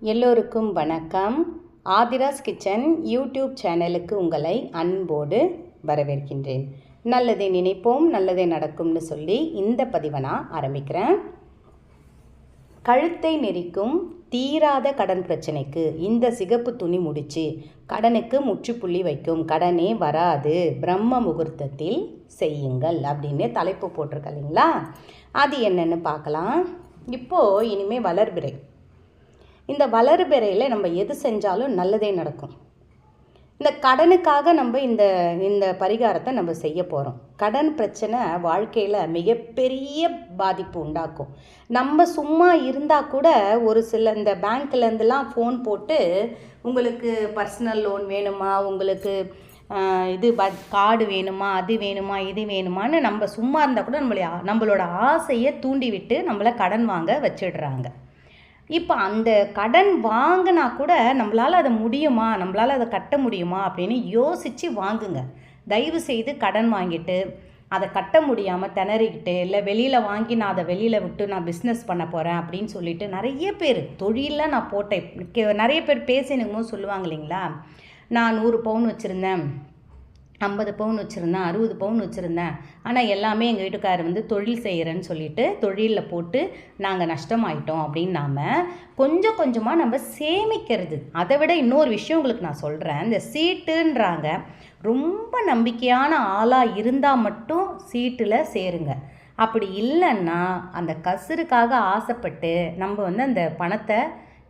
எல்லோருக்கும் வணக்கம். Aadhira's kitchen YouTube சேனலுக்கு உங்களை அன்போடு வரவேற்கின்றேன். நல்லதை நினைப்போம் நல்லதே நடக்கும்னு சொல்லி இந்த பதிவை நான் ஆரம்பிக்கிறேன். கழுத்தை நெரிக்கும் தீராத கடன் பிரச்சனைக்கு இந்த சிகப்பு துணி முடிச்சு கடனுக்கு முற்றுப்புள்ளி வைக்கும் கடனே வராது. பிரம்ம முகூர்த்தத்தில் செய்யுங்கள் அப்படின்னு தலைப்பு போட்டிருக்க இல்லைங்களா? அது என்னென்னு பார்க்கலாம். இப்போது இனிமேல் வளர்பிறை. இந்த வளர்பிறையில் நம்ம எது செஞ்சாலும் நல்லதே நடக்கும். இந்த கடனுக்காக நம்ம இந்த இந்த பரிகாரத்தை நம்ம செய்ய போகிறோம் கடன் பிரச்சனை வாழ்க்கையில் மிகப்பெரிய பாதிப்பு உண்டாக்கும். நம்ம சும்மா இருந்தால் கூட ஒரு சில இந்த பேங்க்லேருந்துலாம் ஃபோன் போட்டு உங்களுக்கு பர்சனல் லோன் வேணுமா? உங்களுக்கு இது ப கார்டு வேணுமா? அது வேணுமா? இது வேணுமான்னு நம்ம சும்மா இருந்தால் கூட நம்மளை நம்மளோட ஆசையை தூண்டிவிட்டு நம்மளை கடன் வாங்க வச்சிடுறாங்க. இப்போ அந்த கடன் வாங்கினா கூட நம்மளால் அதை முடியுமா? நம்மளால் அதை கட்ட முடியுமா? அப்படின்னு யோசித்து வாங்குங்க. தயவு செய்து கடன் வாங்கிட்டு அதை கட்ட முடியாமல் திணறிக்கிட்டு இல்லை வெளியில் வாங்கி நான் அதை வெளியில் விட்டு நான் பிஸ்னஸ் பண்ண போகிறேன் அப்படின்னு சொல்லிட்டு நிறைய பேர் தொழிலில் நான் போட்டேன். நிறைய பேர் பேசினுக்கும் சொல்லுவாங்க இல்லைங்களா? நான் நூறு பவுன் வச்சுருந்தேன். ஐம்பது பவுன் வச்சுருந்தேன் அறுபது பவுன் வச்சுருந்தேன். ஆனால் எல்லாமே எங்கள் வீட்டுக்காரர் வந்து தொழில் செய்கிறேன்னு சொல்லிட்டு தொழிலில் போட்டு நாங்கள் நஷ்டமாயிட்டோம் அப்படின்னு நாம் கொஞ்சம் கொஞ்சமாக நம்ம சேமிக்கிறது. அதை விட இன்னொரு விஷயம் உங்களுக்கு நான் சொல்கிறேன் இந்த சீட்டுன்றாங்க ரொம்ப நம்பிக்கையான ஆளாக இருந்தால் மட்டும் சீட்டில் சேருங்க. அப்படி இல்லைன்னா அந்த கசுருக்காக ஆசைப்பட்டு நம்ம வந்து அந்த பணத்தை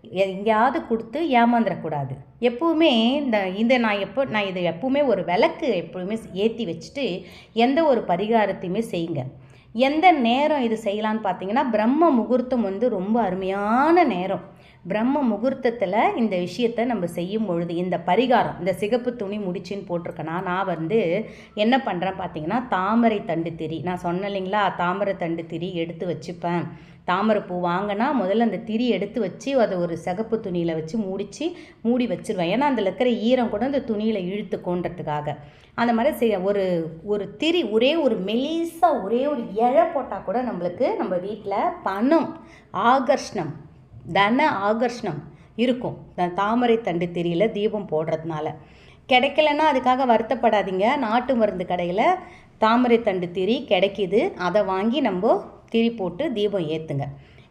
எங்கேயாவது கொடுத்து ஏமாந்துடக்கூடாது எப்போவுமே இந்த இந்த நான் எப்போ நான் இதை எப்போவுமே ஒரு விளக்கு எப்போவுமே ஏற்றி வச்சுட்டு எந்த ஒரு பரிகாரத்தையுமே செய்யுங்க. எந்த நேரம் இது செய்யலான்னு பார்த்தீங்கன்னா பிரம்ம முகூர்த்தம் வந்து ரொம்ப அருமையான நேரம். பிரம்ம முகூர்த்தத்தில் இந்த விஷயத்தை நம்ம செய்யும் பொழுது இந்த பரிகாரம் இந்த சிகப்பு துணி முடிச்சுன்னு போட்டிருக்கேன்னா நான் வந்து என்ன பண்ணுறேன் பார்த்தீங்கன்னா தாமரை தண்டு திரி. நான் சொன்னேன் இல்லைங்களா தாமரை தண்டு திரி எடுத்து வச்சுப்பேன். தாமரை பூ வாங்கினா முதல்ல அந்த திரி எடுத்து வச்சு அதை ஒரு சிகப்பு துணியில் வச்சு முடித்து மூடி வச்சுருவேன். ஏன்னா அதில் இருக்கிற ஈரம் கூட அந்த துணியில் இழுத்துக்கோன்றதுக்காக அந்த மாதிரி செய்ய ஒரு ஒரு திரி ஒரே ஒரு மெலிசாக ஒரே ஒரு இழை போட்டால் கூட நம்மளுக்கு நம்ம வீட்டில் பணம் ஆகர்ஷ்ணம் தன ஆகர்ஷணம் இருக்கும். தாமரை தண்டு திரியில் தீபம் போடுறதுனால. கிடைக்கலன்னா அதுக்காக வருத்தப்படாதீங்க. நாட்டு மருந்து கடையில் தாமரை தண்டு திரி கிடைக்கிது. அதை வாங்கி நம்ம திரி போட்டு தீபம் ஏற்றுங்க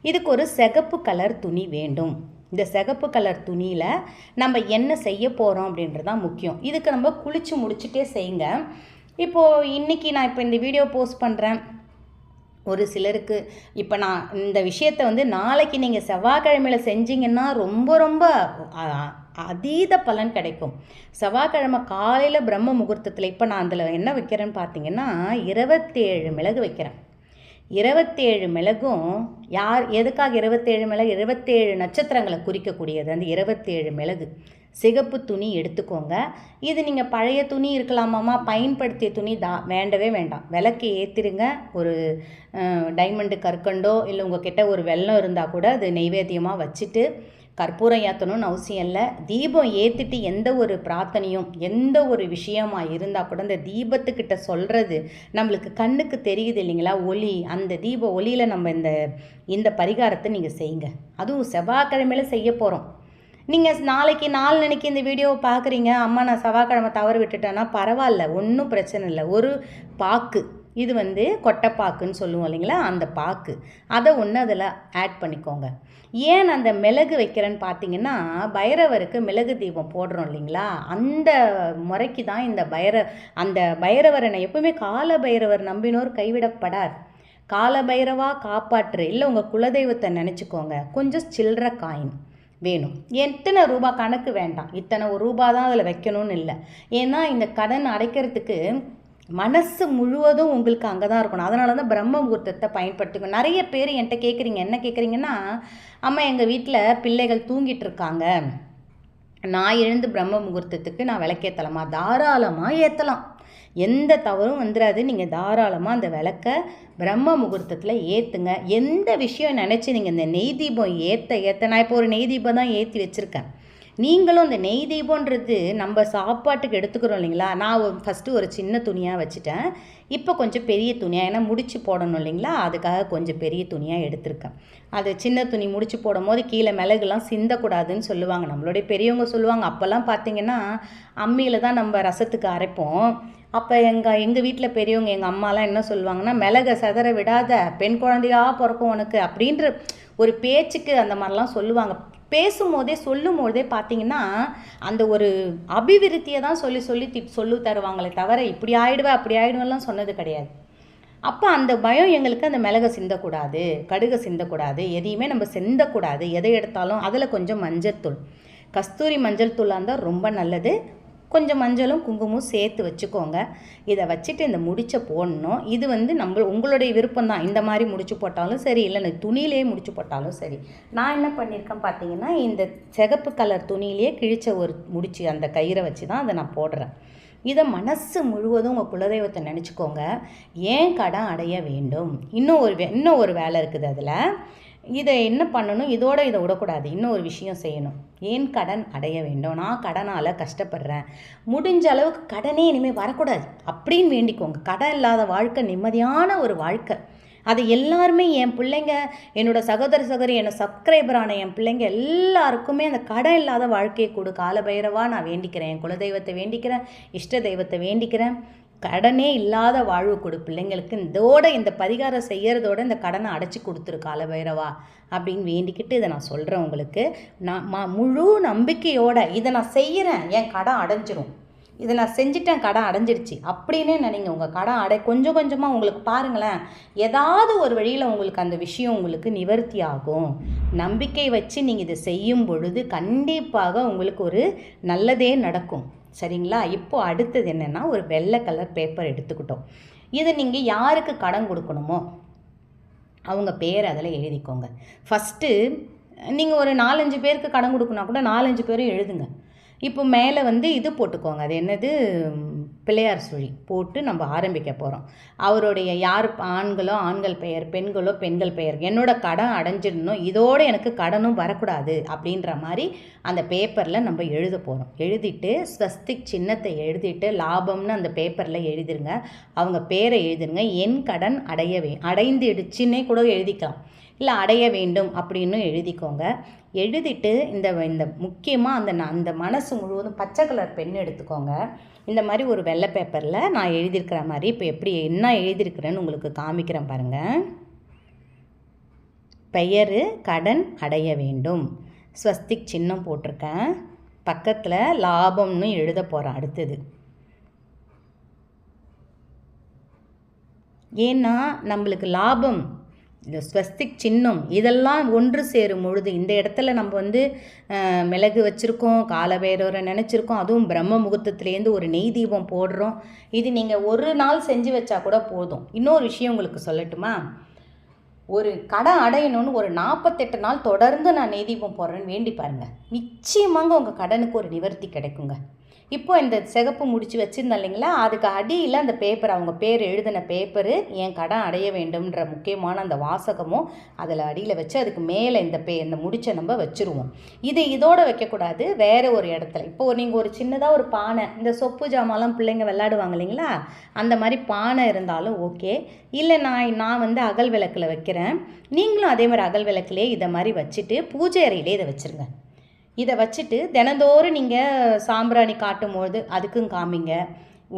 இதுக்கு ஒரு சிகப்பு கலர் துணி வேண்டும். இந்த சிகப்பு கலர் துணியில் நம்ம என்ன செய்ய போகிறோம் அப்படின்றது தான் முக்கியம். இதுக்கு நம்ம குளித்து முடிச்சுட்டே செய்யுங்க. இப்போது இன்றைக்கி நான் இப்போ இந்த வீடியோ போஸ்ட் பண்ணுறேன் ஒரு சிலருக்கு. இப்போ நான் இந்த விஷயத்தை வந்து நாளைக்கு நீங்கள் செவ்வாய்க்கிழமையில் செஞ்சீங்கன்னா ரொம்ப ரொம்ப அதீத பலன் கிடைக்கும். செவ்வாய்க்கிழமை காலையில் பிரம்ம முகூர்த்தத்தில் இப்போ நான் அதில் என்ன வைக்கிறேன்னு பார்த்தீங்கன்னா இருபத்தேழு மிளகு வைக்கிறேன். இருபத்தேழு மிளகும் யார் எதுக்காக இருபத்தேழு மிளகு? இருபத்தேழு நட்சத்திரங்களை குறிக்கக்கூடியது. அந்த இருபத்தேழு மிளகு. சிகப்பு துணி எடுத்துக்கோங்க. இது நீங்கள் பழைய துணி இருக்கலாமாம்மா? பயன்படுத்திய துணி தா வேண்டவே வேண்டாம். விளக்கு ஏற்றிடுங்க ஒரு டைமண்டு கற்கண்டோ இல்லை உங்கள் கிட்டே ஒரு வெள்ளம் இருந்தால் கூட அது நெய்வேத்தியமாக வச்சுட்டு கற்பூரம் ஏற்றணும்னு அவசியம் இல்லை. தீபம் ஏற்றிட்டு எந்த ஒரு பிரார்த்தனையும் எந்த ஒரு விஷயமா இருந்தால் கூட இந்த தீபத்துக்கிட்ட சொல்கிறது நம்மளுக்கு கண்ணுக்கு தெரியுது இல்லைங்களா? ஒளி அந்த தீப ஒளியில் நம்ம இந்த இந்த பரிகாரத்தை நீங்கள் செய்யுங்க. அதுவும் செவ்வாய்க்கிழமையில செய்ய போகிறோம் நீங்கள் நாளைக்கு நாளன்னைக்கு இந்த வீடியோவை பார்க்குறீங்க அம்மா நான் செவ்வாய்க்கிழமை தவறு விட்டுட்டேன்னா பரவாயில்ல ஒன்றும் பிரச்சனை இல்லை. ஒரு பாக்கு இது வந்து கொட்டைப்பாக்குன்னு சொல்லுவோம் இல்லைங்களா? அந்த பாக்கு. அதை ஒன்று அதில் ஆட் பண்ணிக்கோங்க. ஏன் அந்த மிளகு வைக்கிறேன்னு பார்த்தீங்கன்னா பைரவருக்கு மிளகு தீபம் போடுறோம் இல்லைங்களா? அந்த முறைக்கு தான் இந்த பைர அந்த பைரவரனை எப்பவுமே கால பைரவர் நம்பினோர் கைவிடப்படார் கால பைரவா காப்பாற்று. இல்லை உங்கள் குலதெய்வத்தை நினச்சிக்கோங்க. கொஞ்சம் சில்லற காயின். வேணும். எத்தனை ரூபா கணக்கு வேண்டாம். இத்தனை ஒரு ரூபா தான் அதில் வைக்கணும்னு இல்லை. ஏன்னா இந்த கடன் அடைக்கிறதுக்கு மனசு முழுவதும் உங்களுக்கு அங்கே தான் இருக்கணும். அதனால தான் பிரம்ம முகூர்த்தத்தை பயன்படுத்திக்கணும். நிறைய பேர் என்கிட்ட கேட்குறீங்க என்ன கேட்குறீங்கன்னா அம்மா எங்கள் வீட்டில் பிள்ளைகள் தூங்கிட்டு இருக்காங்க. நான் எழுந்து பிரம்ம முகூர்த்தத்துக்கு நான் விளக்கேற்றலாமா தாராளமாக ஏற்றலாம் எந்த தவறும் வந்துடாது நீங்கள் தாராளமாக அந்த விளக்க பிரம்ம முகூர்த்தத்தில் ஏற்றுங்க எந்த விஷயம் நினச்சி நீங்கள் இந்த நெய் தீபம் ஏற்ற ஏற்ற நான் இப்போ ஒரு நெய் தீபம் தான் ஏற்றி வச்சுருக்கேன். நீங்களும் அந்த நெய் தீபம்ன்றது நம்ம சாப்பாட்டுக்கு எடுத்துக்கிறோம் இல்லைங்களா? நான் ஃபஸ்ட்டு ஒரு சின்ன துணியாக வச்சுட்டேன். இப்போ கொஞ்சம் பெரிய துணியாக ஏன்னா முடிச்சு போடணும் இல்லைங்களா? அதுக்காக கொஞ்சம் பெரிய துணியாக எடுத்திருக்கேன். அது சின்ன துணி முடிச்சு போடும் போது கீழே மிளகுலாம் சிந்தக்கூடாதுன்னு சொல்லுவாங்க. நம்மளுடைய பெரியவங்க சொல்லுவாங்க. அப்போல்லாம் பார்த்தீங்கன்னா அம்மியில் தான் நம்ம ரசத்துக்கு அரைப்போம். அப்போ எங்கள் எங்கள் வீட்டில் பெரியவங்க எங்கள் அம்மாலாம் என்ன சொல்லுவாங்கன்னா மிளகை செதற விடாத பெண் குழந்தையாக பிறக்கும் உனக்கு அப்படின்ற ஒரு பேச்சுக்கு அந்த மாதிரிலாம் சொல்லுவாங்க. பேசும்போதே சொல்லும் போதே பார்த்தீங்கன்னா அந்த ஒரு அபிவிருத்தியை தான் சொல்லி சொல்லி தி சொல்லி தருவாங்களே தவிர இப்படி ஆயிடுவேன் அப்படி ஆயிடுவேன்லாம் சொன்னது கிடையாது. அப்போ அந்த பயம் எங்களுக்கு அந்த மிளகை சிந்தக்கூடாது கடுகை சிந்தக்கூடாது எதையுமே நம்ம சிந்தக்கூடாது எதை எடுத்தாலும் அதில் கொஞ்சம் மஞ்சள் தூள். கஸ்தூரி மஞ்சள் தூளாக இருந்தால் ரொம்ப நல்லது. கொஞ்சம் மஞ்சளும் குங்குமம் சேர்த்து வச்சுக்கோங்க. இதை வச்சுட்டு இந்த முடிச்சை போடணும். இது வந்து நம்ம உங்களுடைய விருப்பம் தான் இந்த மாதிரி முடிச்சு போட்டாலும் சரி இல்லை துணியிலே முடிச்சு போட்டாலும் சரி. நான் என்ன பண்ணியிருக்கேன் பார்த்தீங்கன்னா இந்த சிகப்பு கலர் துணியிலேயே கிழிச்ச ஒரு முடிச்சு அந்த கயிறை வச்சு தான் அதை நான் போடுறேன். இதை மனசு முழுவதும் உங்கள் குலதெய்வத்தை நினச்சிக்கோங்க. ஏன் கடன் அடைய வேண்டும்? இன்னும் ஒரு வே- இன்னும் ஒரு வேலை இருக்குது அதில். இதை என்ன பண்ணணும்? இதோட இதை விடக்கூடாது. இன்னும் ஒரு விஷயம் செய்யணும். ஏன் கடன் அடைய வேண்டும்? நான் கடனால் கஷ்டப்படுறேன். முடிஞ்ச அளவுக்கு கடனே இனிமேல் வரக்கூடாது. அப்படின்னு வேண்டிக்கோங்க. கடன் இல்லாத வாழ்க்கை நிம்மதியான ஒரு வாழ்க்கை. அது எல்லாருமே என் பிள்ளைங்க என்னோட சகோதர சகோதரி என்னோட சப்ஸ்கிரைபரான என் பிள்ளைங்க எல்லாருக்குமே அந்த கடன் இல்லாத வாழ்க்கையை கொடு. காலபைரவா நான் வேண்டிக்கிறேன். என் குலதெய்வத்தை வேண்டிக்கிறேன். இஷ்ட தெய்வத்தை வேண்டிக்கிறேன். கடனே இல்லாத வாழ்வு கொடு பிள்ளைங்களுக்கு. இதோட இந்த பரிகாரம் செய்கிறதோட இந்த கடனை அடைச்சி கொடுத்துரு காலபைரவா அப்படின்னு வேண்டிக்கிட்டு இதை நான் சொல்கிறேன் உங்களுக்கு. நான் ம- முழு நம்பிக்கையோட இதை நான் செய்கிறேன் என் கடன் அடைஞ்சிரும். இதை நான் செஞ்சுட்டேன் கடன் அடைஞ்சிருச்சு. அப்படின்னே நினைங்க. உங்கள் கடன் அடை கொஞ்சம் கொஞ்சமாக உங்களுக்கு பாருங்களேன். ஏதாவது ஒரு வழியில் உங்களுக்கு அந்த விஷயம் உங்களுக்கு நிவர்த்தி ஆகும். நம்பிக்கை வச்சு நீங்கள் இதை செய்யும் பொழுது கண்டிப்பாக உங்களுக்கு ஒரு நல்லதே நடக்கும். சரிங்களா? இப்போ அடுத்தது என்னென்னா ஒரு வெள்ளை கலர் பேப்பர் எடுத்துக்கிட்டோம். இதை நீங்கள் யாருக்கு கடன் கொடுக்கணுமோ அவங்க பேர் அதில் எழுதிக்கோங்க. ஃபஸ்ட்டு நீங்கள் ஒரு நாலஞ்சு பேருக்கு கடன் கொடுக்குனா கூட நாலஞ்சு பேரும் எழுதுங்க. இப்போ மேலே வந்து இது போட்டுக்கோங்க. அது என்னது? பிள்ளையார் சுழி போட்டு நம்ம ஆரம்பிக்க போகிறோம் அவருடைய யார் ஆண்களோ ஆண்கள் பெயர் பெண்களோ பெண்கள் பெயர் என்னோட கடன் அடைஞ்சிடணும் இதோடு எனக்கு கடனும் வரக்கூடாது அப்படின்ற மாதிரி அந்த பேப்பரில் நம்ம எழுத போகிறோம் எழுதிட்டு ஸ்வஸ்திக் சின்னத்தை எழுதிட்டு லாபம்னு அந்த பேப்பரில் எழுதிருங்க. அவங்க பேரை எழுதிருங்க. என் கடன் அடையவே அடைந்துடுச்சுன்னே கூட எழுதிக்கலாம். இல்லை அடைய வேண்டும் அப்படின்னு எழுதிக்கோங்க. எழுதிட்டு இந்த இந்த முக்கியமாக அந்த ந- அந்த மனசு முழுவதும் பச்சை கலர் பென் எடுத்துக்கோங்க. இந்த மாதிரி ஒரு வெள்ளை பேப்பரில் நான் எழுதியிருக்கிற மாதிரி இப்போ எப்படி என்ன எழுதியிருக்கிறேன்னு உங்களுக்கு காமிக்கிறேன் பாருங்கள் பெயர் கடன் அடைய வேண்டும். ஸ்வஸ்திக் சின்னம் போட்டிருக்கேன். பக்கத்தில் லாபம்னு எழுத போகிறேன் அடுத்தது. ஏன்னா நம்மளுக்கு லாபம் இந்த ஸ்வஸ்திக் சின்னம் இதெல்லாம் ஒன்று சேரும் பொழுது இந்த இடத்துல நம்ம வந்து மிளகு வச்சுருக்கோம் காலபைரவரை நினச்சிருக்கோம் அதுவும் பிரம்ம முகூர்த்தத்துலேருந்து ஒரு நெய் தீபம் போடுறோம். இது நீங்கள் ஒரு நாள் செஞ்சு வச்சா கூட போதும். இன்னொரு விஷயம் உங்களுக்கு சொல்லட்டுமா? ஒரு கடை அடையணும்னு ஒரு நாற்பத்தெட்டு நாள் தொடர்ந்து நான் நெய் தீபம் போடுறேன்னு வேண்டி பாருங்கள் நிச்சயமாக உங்கள் கடனுக்கு ஒரு நிவர்த்தி கிடைக்குங்க. இப்போ இந்த சிகப்பு முடிச்சு வச்சுருந்தேன் இல்லைங்களா? அதுக்கு அடியில் அந்த பேப்பர் அவங்க பேர் எழுதின பேப்பரு என் கடன் அடைய வேண்டும்ன்ற முக்கியமான அந்த வாசகமும் அதில் அடியில் வச்சு அதுக்கு மேலே இந்த பே இந்த முடிச்சை நம்ம வச்சுருவோம். இது இதோட வைக்கக்கூடாது வேறு ஒரு இடத்துல. இப்போ நீங்கள் ஒரு சின்னதாக ஒரு பானை இந்த சொப்பு ஜாமான்லாம் பிள்ளைங்க விளையாடுவாங்க இல்லைங்களா? அந்த மாதிரி பானை இருந்தாலும் ஓகே. இல்லை நான் நான் வந்து அகல் விளக்கில் வைக்கிறேன். நீங்களும் அதே மாதிரி அகல் விளக்குலேயே இதை மாதிரி வச்சுட்டு பூஜை அறையிலே இதை வச்சுருங்க. இதை வச்சுட்டு தினந்தோறும் நீங்கள் சாம்பிராணி காட்டும்போது அதுக்கும் காமிங்க.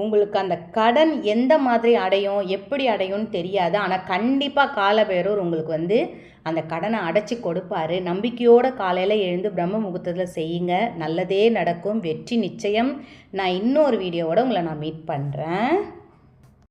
உங்களுக்கு அந்த கடன் எந்த மாதிரி அடையும் எப்படி அடையும்னு தெரியாது. ஆனால் கண்டிப்பாக காலபேரூர் உங்களுக்கு வந்து அந்த கடனை அடைச்சி கொடுப்பாரு. நம்பிக்கையோடு காலையில் எழுந்து பிரம்ம முகூர்த்தத்தில் செய்யுங்க. நல்லதே நடக்கும். வெற்றி நிச்சயம். நான் இன்னொரு வீடியோவோட உங்களை நான் மீட் பண்ணுறேன்